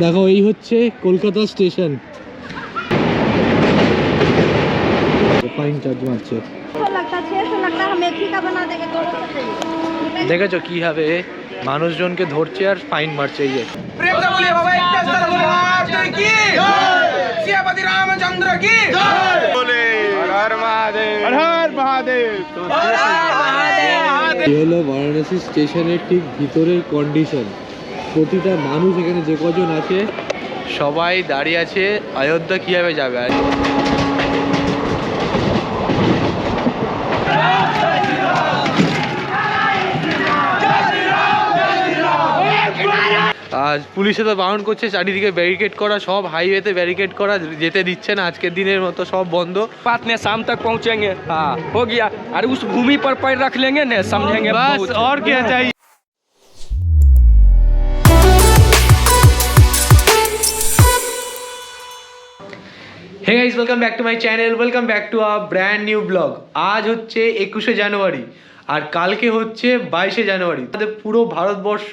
দেখো এই হচ্ছে কলকাতা স্টেশন। ফাইন কি মারছে। দেখেছ কীভাবে মানুষজনকে ধরছে আর ফাইন মারছে রামচন্দ্র হলো বারাণসী স্টেশনের ঠিক ভিতরের কন্ডিশন প্রতিটা মানুষ এখানে যে কজন আছে সবাই দাঁড়িয়ে আছে অযোধ্যা কিভাবে যাবে আর আর পুলিশে তো বারণ করছে চারিদিকে ব্যারিকেড করা সব হাইওয়েতে ব্যারিকেড করা যেতে দিচ্ছে না আজকের দিনের মতো সব বন্ধ बात में शाम तक पहुंचेंगे हाँ हो गया अरे उस भूमि पर पैर रख लेंगे ना समझेंगे बस बहुत। और क्या चाहिए hey guys welcome back to my channel welcome back to a brand new vlog আজ হচ্ছে একুশে জানুয়ারি আর কালকে হচ্ছে বাইশে জানুয়ারি। তাদের পুরো ভারতবর্ষ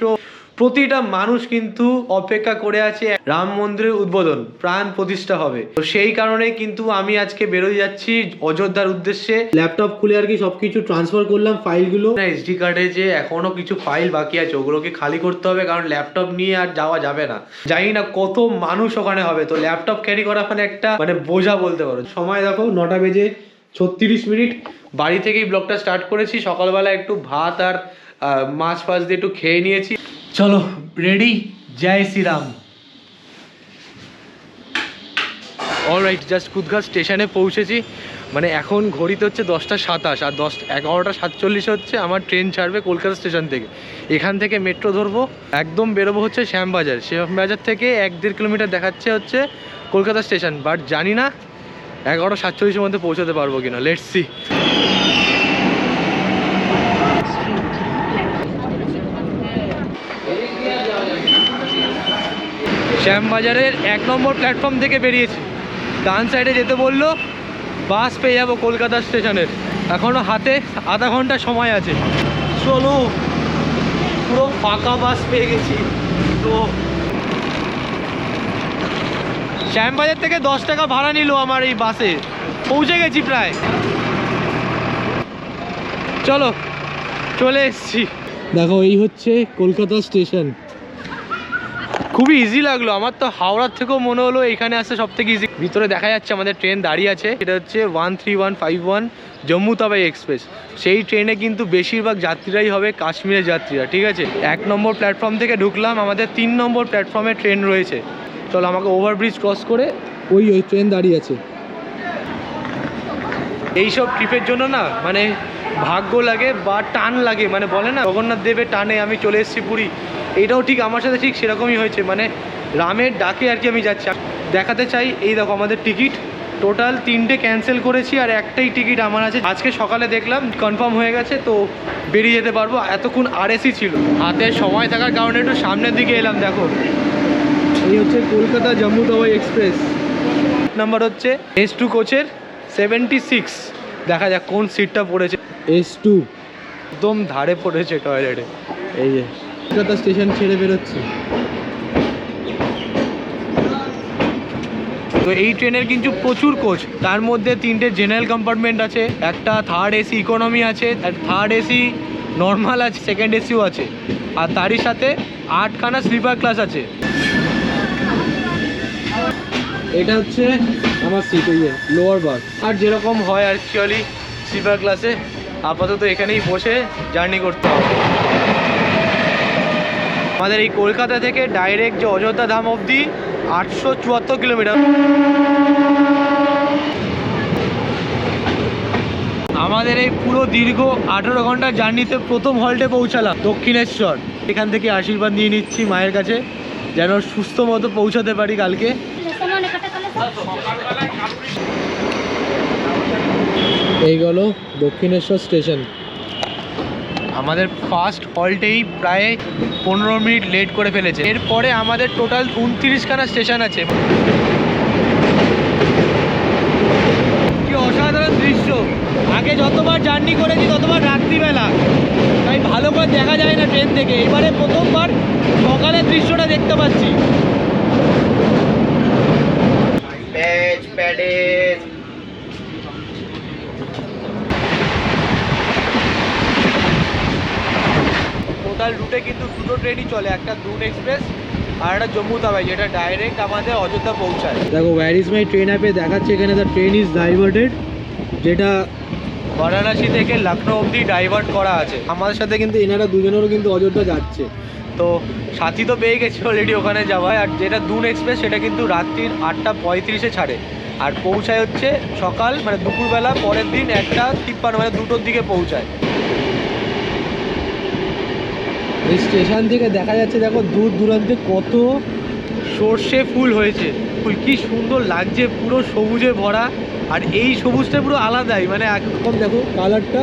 প্রতিটা মানুষ কিন্তু অপেক্ষা করে আছে রাম মন্দিরের উদ্বোধন প্রাণ প্রতিষ্ঠা হবে। তো সেই কারণে কিন্তু আমি আজকে বেরোয় যাচ্ছি অযোধ্যার উদ্দেশ্যে। ল্যাপটপ খুলে আর কি সবকিছু ট্রান্সফার করলাম ফাইলগুলো এসডি কার্ডে যে এখনও কিছু ফাইল বাকি আছে ওগুলোকে খালি করতে হবে কারণ ল্যাপটপ নিয়ে আর যাওয়া যাবে না। জানি না কত মানুষ ওখানে হবে তো ল্যাপটপ ক্যারি করা মানে একটা মানে বোঝা বলতে পারো। সময় দেখো নটা বেজে ছত্রিশ মিনিট। বাড়ি থেকেই ব্লগটা স্টার্ট করেছি সকালবেলা একটু ভাত আর মাছ ফাছ দিয়ে একটু খেয়ে নিয়েছি। চলো রেডি জয় শ্রীরাম। অলরাইট জাস্ট কুদঘাট স্টেশনে পৌঁছেছি। মানে এখন ঘড়িতে হচ্ছে দশটা সাতাশ, আর দশ, এগারোটা সাতচল্লিশ হচ্ছে আমার ট্রেন ছাড়বে কলকাতা স্টেশন থেকে। এখান থেকে মেট্রো ধরবো, একদম বেরোবো হচ্ছে শ্যামবাজার। শ্যামবাজার থেকে এক দেড় কিলোমিটার দেখাচ্ছে হচ্ছে কলকাতা স্টেশন বাট জানি না এগারোটা সাতচল্লিশের মধ্যে পৌঁছাতে পারব কিনা। লেটস শ্যামবাজারের এক নম্বর প্ল্যাটফর্ম থেকে বেরিয়েছি। ডান সাইডে যেতে বলল বাস পেয়ে যাব কলকাতা স্টেশনের। এখনও হাতে আধা ঘণ্টা সময় আছে। চলো, পুরো ফাঁকা বাস পেয়ে গেছি। তো শ্যামবাজার থেকে দশ টাকা ভাড়া নিল আমার এই বাসে পৌঁছে গেছি প্রায়। চলো, চলে এসছি। দেখো, এই হচ্ছে কলকাতা স্টেশন। খুবই ইজি লাগল। আমার তো হাওড়ার থেকেও মনে হলো এখানে আসতে সব থেকে ইজি ভিতরে দেখা যাচ্ছে আমাদের ট্রেন দাঁড়িয়ে আছে। এটা হচ্ছে one three one five one Jammu Tawi express সেই ট্রেনে কিন্তু বেশিরভাগ যাত্রীরাই হবে কাশ্মীরের যাত্রীরা, ঠিক আছে? এক নম্বর প্ল্যাটফর্ম থেকে ঢুকলাম, আমাদের তিন নম্বর প্ল্যাটফর্মে ট্রেন রয়েছে। চলো আমাকে ওভারব্রিজ ক্রস করে ওই ওই ট্রেন দাঁড়িয়ে আছে। এইসব ট্রিপের জন্য না মানে ভাগ্য লাগে বা টান লাগে মানে বলে না, জগন্নাথ দেবের টানে আমি চলে এসেছি পুরী। এটাও ঠিক আমার সাথে ঠিক সেরকমই হয়েছে। মানে রামের ডাকে আর কি আমি যাচ্ছি। দেখাতে চাই, এই দেখো আমাদের টিকিট। টোটাল তিনটে ক্যান্সেল করেছি আর একটাই টিকিট আমার আছে। আজকে সকালে দেখলাম কনফার্ম হয়ে গেছে, তো বেরিয়ে যেতে পারব। এতক্ষণ আরএসি ছিল। হাতে সময় থাকার কারণে একটু সামনের দিকে এলাম, দেখো। এই হচ্ছে কলকাতা জম্মু তাওয়াই এক্সপ্রেস নাম্বার হচ্ছে এস টু কোচের সেভেন্টি সিক্স দেখা যাক কোন সিটটা পড়েছে। এস টু একদম ধারে পড়েছে টয়লেটে এই যে। কলকাতা স্টেশন ছেড়ে বেরোচ্ছি। তো এই ট্রেনের কিন্তু প্রচুর কোচ তার মধ্যে তিনটে জেনারেল কম্পার্টমেন্ট আছে একটা থার্ড এসি ইকোনমি আছে থার্ড এসি নর্মাল আছে সেকেন্ড এসিও আছে। আর তারই সাথে আটখানা স্লিপার ক্লাস আছে। এটা হচ্ছে আমার সিট এই লোয়ার বাস আর যেরকম হয় অ্যাকচুয়ালি স্লিপার ক্লাসে আপাতত এখানেই বসে জার্নি করতে হবে। আমাদের এই কলকাতা থেকে ডাইরেক্ট যে অযোধ্যা ধাম অবধি আটশো চুয়াত্তর কিলোমিটার। আমাদের এই পুরো দীর্ঘ আঠেরো ঘণ্টার জার্নিতে প্রথম হল্টে পৌঁছালাম, দক্ষিণেশ্বর। এখান থেকে আশীর্বাদ নিয়ে নিচ্ছি মায়ের কাছে, যেন সুস্থ মতো পৌঁছাতে পারি কালকে। এই গেল দক্ষিণেশ্বর স্টেশন। আমাদের ফার্স্ট হল্টেই প্রায় পনেরো মিনিট লেট করে ফেলেছে। এরপরে আমাদের টোটাল উনত্রিশখানা স্টেশন আছে। কি অসাধারণ দৃশ্য। আগে যতবার জার্নি করেছি, ততবার রাত্রিবেলা। তাই ভালো করে দেখা যায় না ট্রেন থেকে। এবারে প্রথমবার সকালের দৃশ্যটা দেখতে পাচ্ছি। প্যাচ প্যাডে চলে একটা দুন এক্সপ্রেস আর একটা জম্মু তাবাই যেটা ডাইরেক্ট আমাদের অযোধ্যা পৌঁছায়। দেখো ওয়্যার ইজ মাই ট্রেন অ্যাপে দেখাচ্ছে এখানে দ্য ট্রেন ইজ ডাইভার্টেড যেটা বারাণসী থেকে লখনৌ অবধি ডাইভার্ট করা আছে। আমাদের সাথে কিন্তু এনারা দুজনেরও কিন্তু অযোধ্যা যাচ্ছে। তো সাথী তো পেয়ে গেছি অলরেডি ওখানে যাওয়ায় আর যেটা দুন এক্সপ্রেস সেটা কিন্তু রাত্রির আটটা পঁয়ত্রিশে ছাড়ে। আর পৌঁছায় হচ্ছে সকাল মানে দুপুরবেলা পরের দিন একটা তিপ্পান্ন মানে দুটোর দিকে পৌঁছায়। এই স্টেশন থেকে দেখা যাচ্ছে, দেখো দূর দূরান্তে কত সর্ষে ফুল হয়েছে। ফুল কি সুন্দর লাগছে, পুরো সবুজে ভরা। আর এই সবুজটা পুরো আলাদাই মানে একরকম দেখো কালারটা।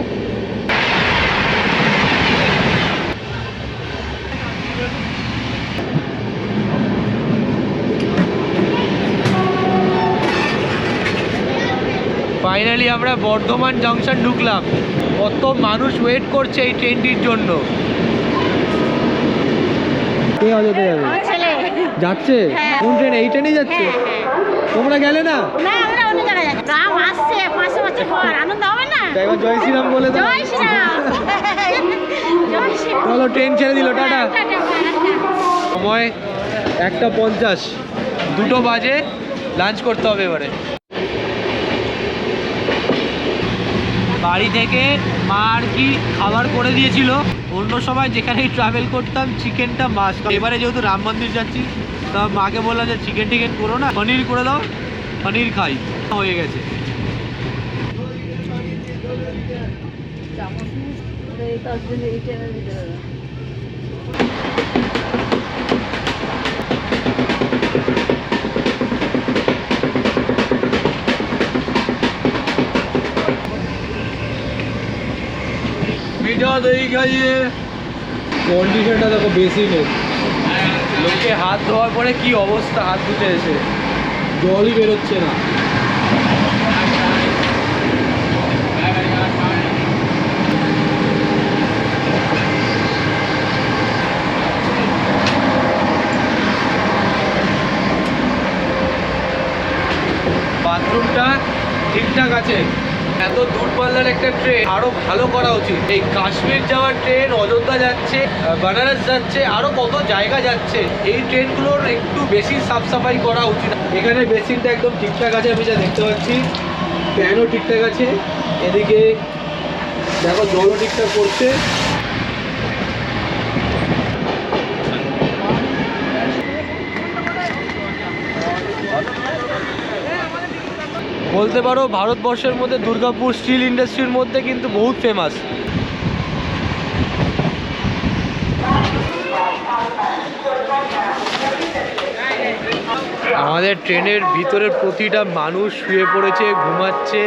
ফাইনালি আমরা বর্ধমান জংশন ঢুকলাম। কত মানুষ ওয়েট করছে এই ট্রেনটির জন্য। কে অযোধ্যা যাবে। যাচ্ছে? হ্যাঁ। কোন ট্রেন? এই ট্রেনেই যাচ্ছে? হ্যাঁ, হ্যাঁ। তোমরা গেলে না? জয় শ্রীরাম বলে চলো ট্রেন ছেড়ে দিল টাটা। সময় একটা পঞ্চাশ। দুটো বাজে লাঞ্চ করতে হবে এবারে। বাড়ি থেকে মা আর কি খাবার করে দিয়েছিল। অন্য সময় যেখানেই ট্রাভেল করতাম চিকেনটা মাছ এবারে যেহেতু রাম মন্দির যাচ্ছি, তা মাকে বললাম যে চিকেন টিকেন করো না, পনির করে দাও, পনির খাই। হয়ে গেছে। মিঠা দই খাইয়ে। কন্ডিশনটা দেখো বেশি নেই। লোকে হাত ধোয়ার পরে কি অবস্থা? হাত ধুতে এসে। জলই বেরোচ্ছে না। বাথরুমটা ঠিকঠাক আছে। এত দূরপাল্লার একটা ট্রেন আরও ভালো করা উচিত। এই কাশ্মীর যাওয়ার ট্রেন অযোধ্যা যাচ্ছে বেনারস যাচ্ছে, আরও কত জায়গা যাচ্ছে, এই ট্রেনগুলোর একটু বেশি সাফ সাফাই করা উচিত। এখানে বেসিনটা একদম ঠিকঠাক আছে, আমি যা দেখতে পাচ্ছি। ফ্যানও ঠিকঠাক আছে। এদিকে দেখো জলও ঠিকঠাক করছে বলতে পারো ভারতবর্ষের মধ্যে দুর্গাপুর স্টিল ইন্ডাস্ট্রির মধ্যে কিন্তু বহুত ফেমাস আমাদের ট্রেনের ভিতরের প্রতিটা মানুষ শুয়ে পড়েছে, ঘুমাচ্ছে।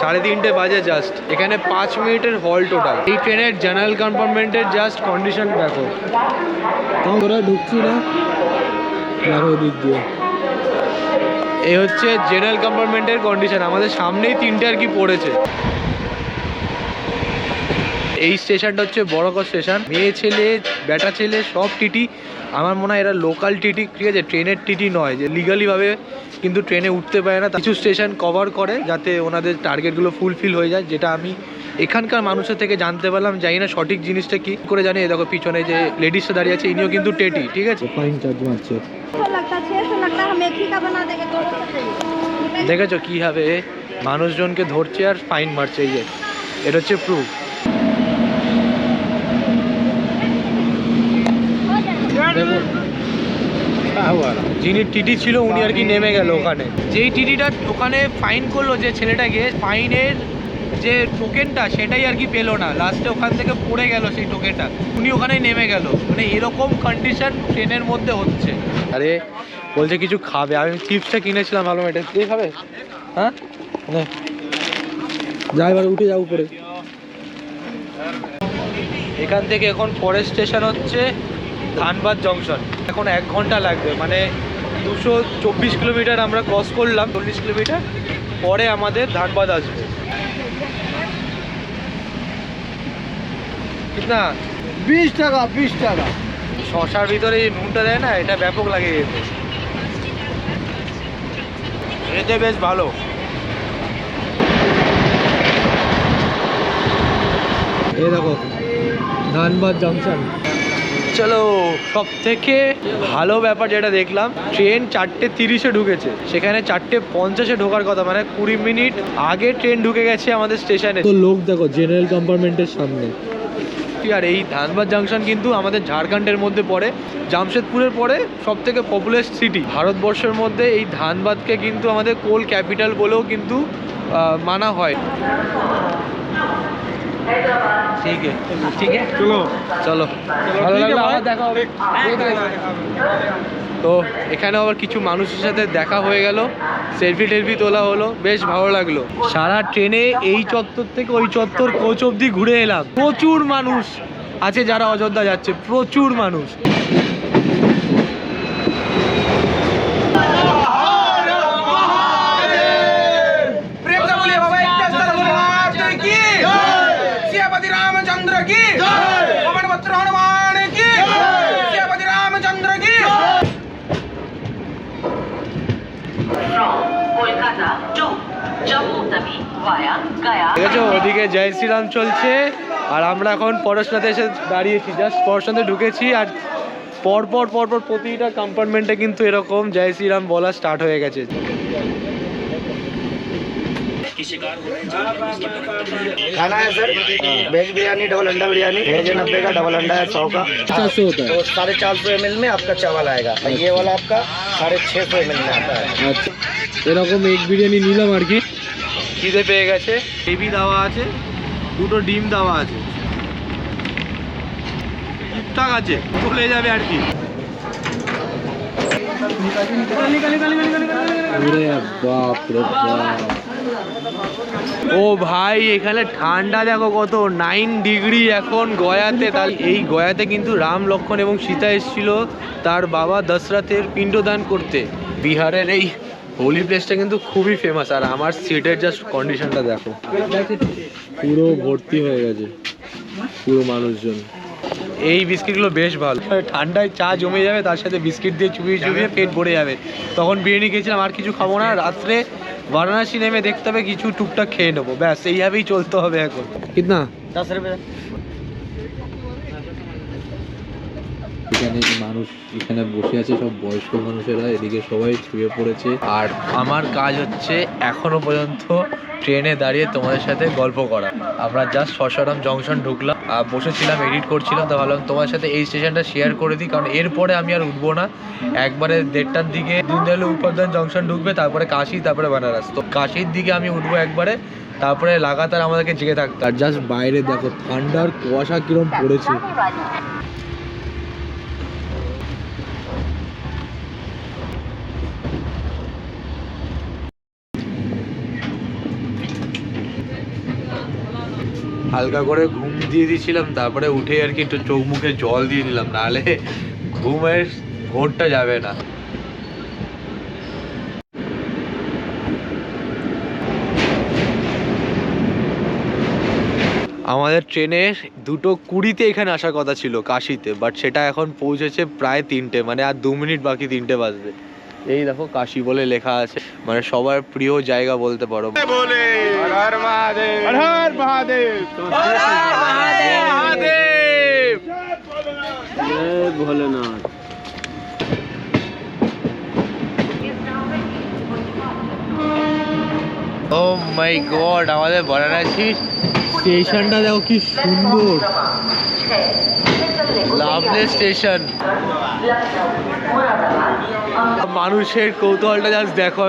সাড়ে তিনটে বাজে জাস্ট এখানে পাঁচ মিনিটের হল টোটাল এই ট্রেনের জেনারেল কম্পার্টমেন্টের জাস্ট কন্ডিশন দেখো। ঢুকছি না? দিক দিয়ে। এই হচ্ছে জেনারেল কম্পার্টমেন্টের কন্ডিশন আমাদের সামনেই তিনটে আর কি পড়েছে। এই স্টেশনটা হচ্ছে বড়কর স্টেশন। মেয়ে ছেলে বেটা ছেলে সব টিটি। আমার মনে হয় এরা লোকাল টিটি। ঠিক আছে ট্রেনের টিটি নয় যে লিগালিভাবে কিন্তু ট্রেনে উঠতে পারে না। কিছু স্টেশন কভার করে যাতে ওনাদের টার্গেটগুলো ফুলফিল হয়ে যায় যেটা আমি এখানকার মানুষের থেকে জানতে পারলাম। জানি না সঠিক জিনিসটা কি করে জানি। দেখো পিছনে যে লেডিসটা দাঁড়িয়ে আছে ইনিও কিন্তু টেটি ঠিক আছে? ফাইন চার্জ মারছে। দেখেছ কীভাবে মানুষজনকে ধরছে আর ফাইন মারছে এই যে। এটা হচ্ছে প্রুফ যিনি টিটি ছিল উনি আর কি নেমে গেল ওখানে। যেই টিটিটা ওখানে ফাইন করল যে ছেলেটাকে ফাইনের যে টোকেনটা সেটাই আর কি পেল না। লাস্টে ওখান থেকে পড়ে গেল সেই টোকেনটা উনি ওখানেই নেমে গেল। মানে এরকম কন্ডিশন ট্রেনের মধ্যে হচ্ছে। আরে বলছে কিছু খাবে। আমি চিপসটা কিনেছিলাম ভালো এটা দিয়ে খাবে? হ্যাঁ। যা এবার উঠে যাও উপরে। এখান থেকে এখন পরের স্টেশন হচ্ছে। ধানবাদ জংশন। এখন এক ঘণ্টা লাগবে মানে দুশো চব্বিশ কিলোমিটার আমরা ক্রস করলাম চল্লিশ কিলোমিটার পরে আমাদের ধানবাদ আসবে। না বিশ টাকা বিশ টাকা। শশার ভিতরে এই নুনটা দেয় না এটা ব্যাপক লাগে এতে এতে বেশ ভালো। এই দেখো ধানবাদ জংশন। চলো। সব থেকে ভালো ব্যাপার যেটা দেখলাম ট্রেন চারটে তিরিশে ঢুকেছে। সেখানে চারটে পঞ্চাশে ঢোকার কথা মানে কুড়ি মিনিট আগে ট্রেন ঢুকে গেছে আমাদের স্টেশনে। তো লোক দেখো জেনারেল কম্পার্টমেন্টের সামনে। আর এই ধানবাদ জাংশন কিন্তু আমাদের ঝাড়খণ্ডের মধ্যে পড়ে জামশেদপুরের পরে সব থেকে পপুলার সিটি ভারতবর্ষের মধ্যে এই ধানবাদকে কিন্তু আমাদের কোল ক্যাপিটাল বলেও কিন্তু মানা হয়। ঠিক আছে ঠিক আছে চলো চলো ভালো লাগল আবার দেখা হবে। তো এখানে আবার কিছু মানুষের সাথে দেখা হয়ে গেল। সেলফি টেলফি তোলা হলো। বেশ ভালো লাগল। সারা ট্রেনে এই চত্বর থেকে ওই চত্বর কোচ অব্দি ঘুরে এলাম। প্রচুর মানুষ আছে যারা অযোধ্যা যাচ্ছে। প্রচুর মানুষ। ঠিক আছে ওদিকে জয় শ্রীরাম চলছে আর আমরা এখন পড়াশোনাতে এসে দাঁড়িয়েছি জাস্ট পড়াশোনাতে ঢুকেছি আর পর পর পর পর প্রতিটা কম্পার্টমেন্টে কিন্তু এরকম জয় শ্রীরাম বলা স্টার্ট হয়ে গেছে खाना है सर वेज बिरयानी डबल अंडा बिरयानी वेज है नब्बे का डबल अंडा है सौ का চারশো হতো तो साढ़े चार सौ एम में आपका चावल आएगा और ये वाला आपका साढ़े छः सौ एम में आता है আচ্ছা এরকম এগ বিরিয়ানি নিলাম আর কি খিদে পেয়ে গেছে। গ্রেভি দেওয়া আছে দুটো ডিম দেওয়া আছে। ঠিকঠাক আছে চলে যাবে আর কি। ও ভাই এখানে ঠান্ডা দেখো কত নাইন ডিগ্রি এখন গয়াতে। তাহলে এই গয়াতে কিন্তু রাম লক্ষ্মণ এবং সীতা এসেছিল তার বাবা দশরথের পিণ্ডদান করতে। বিহারের এই হোলি প্লেসটা কিন্তু খুবই ফেমাস আর আমার সিটের জাস্ট কন্ডিশনটা দেখো। পুরো ভর্তি হয়ে গেছে পুরো মানুষজন। এই বিস্কিটগুলো বেশ ভালো। ঠান্ডায় চা জমে যাবে তার সাথে বিস্কিট দিয়ে চুপিয়ে চুপিয়ে পেট ভরে যাবে। তখন বিরিয়ানি খেয়েছিলাম আর কিছু খাব না। রাত্রে বারাণসী নেমে দেখতে হবে কিছু টুকটাক খেয়ে নেব। ব্যাস এইভাবেই চলতে হবে এখন। কিতনা? দশ রুপিয়া এখানে মানুষ এখানে বসে আছে, সব বয়স্ক মানুষেরা, এদিকে সবাই শুয়ে পড়েছে। আর আমার কাজ হচ্ছে এখনও পর্যন্ত ট্রেনে দাঁড়িয়ে তোমাদের সাথে গল্প করা। আমরা জাস্ট সসারাম জংশন ঢুকলাম বসেছিলাম এডিট করছিলাম, তো ভাবলাম তোমার সাথে এই স্টেশনটা শেয়ার করে দিই, কারণ এরপরে আমি আর উঠবো না। একবারে দেড়টার দিকে দীনদয়াল উপাধ্যায় জংশন ঢুকবে, তারপরে কাশি, তারপরে বেনারস। তো কাশির দিকে আমি উঠবো একবারে, তারপরে লাগাতার আমাদেরকে জেগে থাকতে আর জাস্ট বাইরে দেখো, ঠান্ডার কুয়াশা কিরম পড়েছে। হালকা করে ঘুম দিয়ে দিয়েছিলাম, তারপরে উঠে আর কি একটু চোখ মুখে জল দিয়ে দিলাম নাহলে ঘুমের ঘোরটা যাবে না। আমাদের ট্রেনে দুটো কুড়িতে এখানে আসার কথা ছিল কাশিতে বাট সেটা এখন পৌঁছেছে প্রায় তিনটে মানে আর দু মিনিট বাকি তিনটে বাজবে। এই দেখো কাশি বলে লেখা আছে। মানে সবার প্রিয় জায়গা বলতে পারো। ভোলেনাথ। ও মাই গড আমাদের বারাণসী স্টেশনটা দেখো কি সুন্দর। লাভলে স্টেশন মানুষের কৌতূহলটা জাস্ট দেখো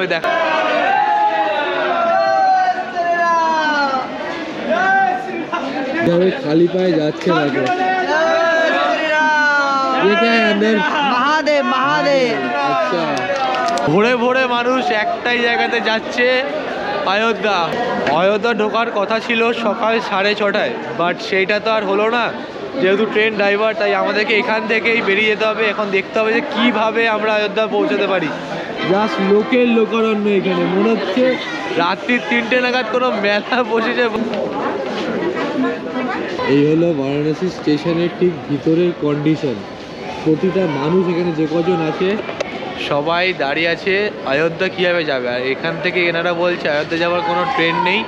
আমি খালি পায়ে যাচ্ছে আচ্ছা। ভোরে ভোরে মানুষ একটাই জায়গাতে যাচ্ছে অযোধ্যা। অযোধ্যা ঢোকার কথা ছিল সকাল সাড়ে ছটায় বাট সেইটা তো আর হলো না। যেহেতু ট্রেন ড্রাইভার তাই আমাদেরকে এখান থেকেই বেরিয়ে যেতে হবে। এখন দেখতে হবে যে কীভাবে আমরা অযোধ্যা পৌঁছাতে পারি। জাস্ট লোকের লোকারণ্য এখানে। মনে হচ্ছে রাত্রির তিনটে নাগাদ কোনো মেলা বসেছে। এই হলো বারাণসী স্টেশনের ঠিক ভিতরের কন্ডিশন প্রতিটা মানুষ এখানে যে কজন আছে, সবাই দাঁড়িয়ে আছে। অযোধ্যা কীভাবে যাবে? আর এখান থেকে এনারা বলছে, অযোধ্যা যাওয়ার কোনো ট্রেন নেই।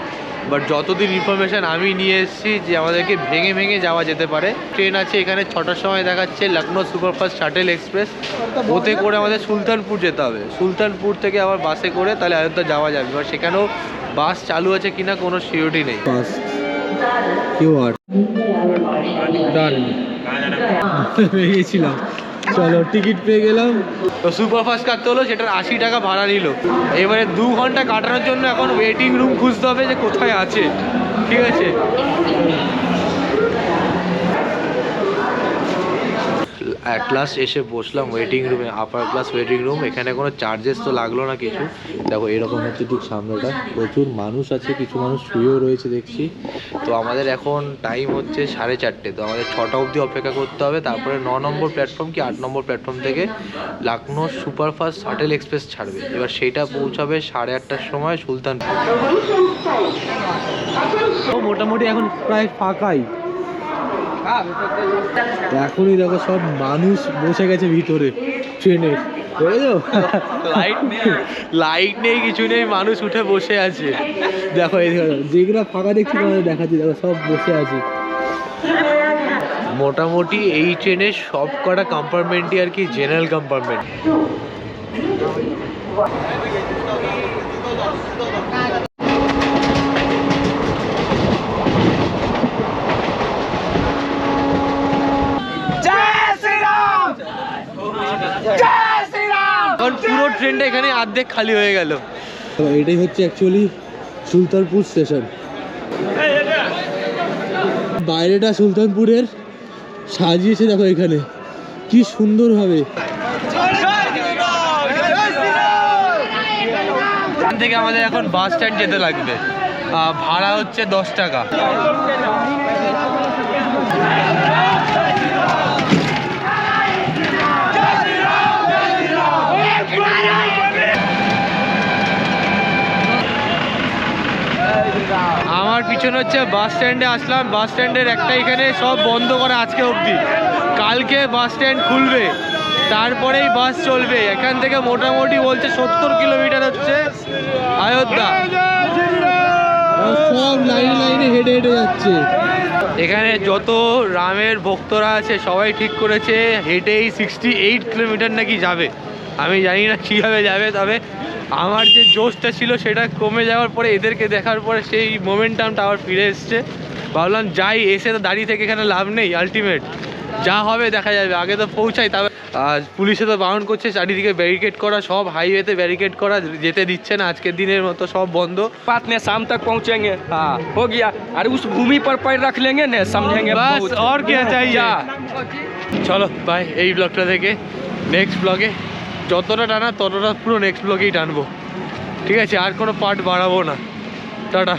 বাট যতদিন ইনফরমেশন আমি নিয়ে এসেছি যে আমাদেরকে ভেঙে ভেঙে যাওয়া যেতে পারে ট্রেন আছে এখানে ছটার সময় দেখাচ্ছে লখনৌ সুপারফাস্ট শাটেল এক্সপ্রেস ওতে করে আমাদের সুলতানপুর যেতে হবে। সুলতানপুর থেকে আবার বাসে করে তাহলে অযোধ্যা যাওয়া যাবে। এবার সেখানেও বাস চালু আছে কিনা কোনো সিওরিটি নেই। বাস কিউ আর ডান গেছিলাম চলো, টিকিট পেয়ে গেলাম। তো সুপারফাস্ট কাটতে হলো, সেটার আশি টাকা ভাড়া নিল। এবারে দু ঘণ্টা কাটানোর জন্য এখন ওয়েটিং রুম খুঁজতে হবে যে কোথায় আছে। ঠিক আছে? অ্যাট লাস্ট এসে বসলাম ওয়েটিং রুমে আপার ক্লাস ওয়েটিং রুম এখানে কোনো চার্জেস তো লাগল না কিছু। দেখো, এরকম হচ্ছে ঠিক সামনেটা। প্রচুর মানুষ আছে, কিছু মানুষ শুয়েও রয়েছে দেখছি। তো আমাদের এখন টাইম হচ্ছে সাড়ে চারটে। তো আমাদের ছটা অবধি অপেক্ষা করতে হবে। তারপরে ন নম্বর প্ল্যাটফর্ম কি? আট নম্বর প্ল্যাটফর্ম থেকে লখনৌ সুপারফাস্ট শাটেল এক্সপ্রেস ছাড়বে। এবার সেটা পৌঁছাবে সাড়ে আটটার সময় সুলতানপুর। মোটামুটি এখন প্রায় ফাঁকাই। এখনই দেখো সব মানুষ বসে গেছে ভিতরে ট্রেনে। লাইট নেই লাইট নেই কিছু নেই মানুষ উঠে বসে আছে। দেখো এই যেগুলো ফাঁকা দেখছি তোমাদের দেখাচ্ছি দেখো সব বসে আছে। মোটামুটি এই ট্রেনের সব কটা কম্পার্টমেন্টই আর কি জেনারেল কম্পার্টমেন্ট কারণ পুরো ট্রেনটা এখানে অর্ধেক খালি হয়ে গেল। এটাই হচ্ছে অ্যাকচুয়ালি সুলতানপুর স্টেশন বাইরেটা সুলতানপুরের সাজিয়েছে দেখো এখানে। কি সুন্দরভাবে এখান থেকে আমাদের এখন বাস স্ট্যান্ড যেতে লাগবে। ভাড়া হচ্ছে দশ টাকা। আমার হচ্ছে বাস স্ট্যান্ডে আসলাম। বাস স্ট্যান্ডের একটা এখানে সব বন্ধ করা আজকে অবধি। কালকে বাস স্ট্যান্ড খুলবে। তারপরেই বাস চলবে। এখান থেকে মোটামুটি বলছে সত্তর কিলোমিটার হচ্ছে অযোধ্যা সব লাইনে লাইনে হেঁটে হেঁটে যাচ্ছে। এখানে যত রামের ভক্তরা আছে সবাই ঠিক করেছে হেঁটেই সিক্সটি এইট কিলোমিটার নাকি যাবে। আমি জানি না কীভাবে যাবে তবে আমার যে জোশটা ছিল সেটা কমে যাওয়ার পরে এদেরকে দেখার পরে সেই মোমেন্টামটা আবার ফিরে এসছে ভাবলাম যাই এসে তো দাঁড়িয়ে থেকে এখানে লাভ নেই আলটিমেট যা হবে দেখা যাবে আগে তো পৌঁছাই তবে আর পুলিশে তো বারণ করছে চারিদিকে ব্যারিকেড করা সব হাইওয়েতে ব্যারিকেড করা যেতে দিচ্ছে না আজকের দিনের মতো সব বন্ধ बात ने शाम तक पहुंचेंगे हाँ हो गया अरे उस भूमि पर पैर रख लेंगे ना समझेंगे बस बहुत। और क्या चाहिए जा। চলো বাই এই ব্লগটা থেকে নেক্সট ব্লগে যতটা টানা ততটা পুরো নেক্সট ব্লগেই টানবো। ঠিক আছে, আর কোনো পার্ট বাড়াবো না। টাটা।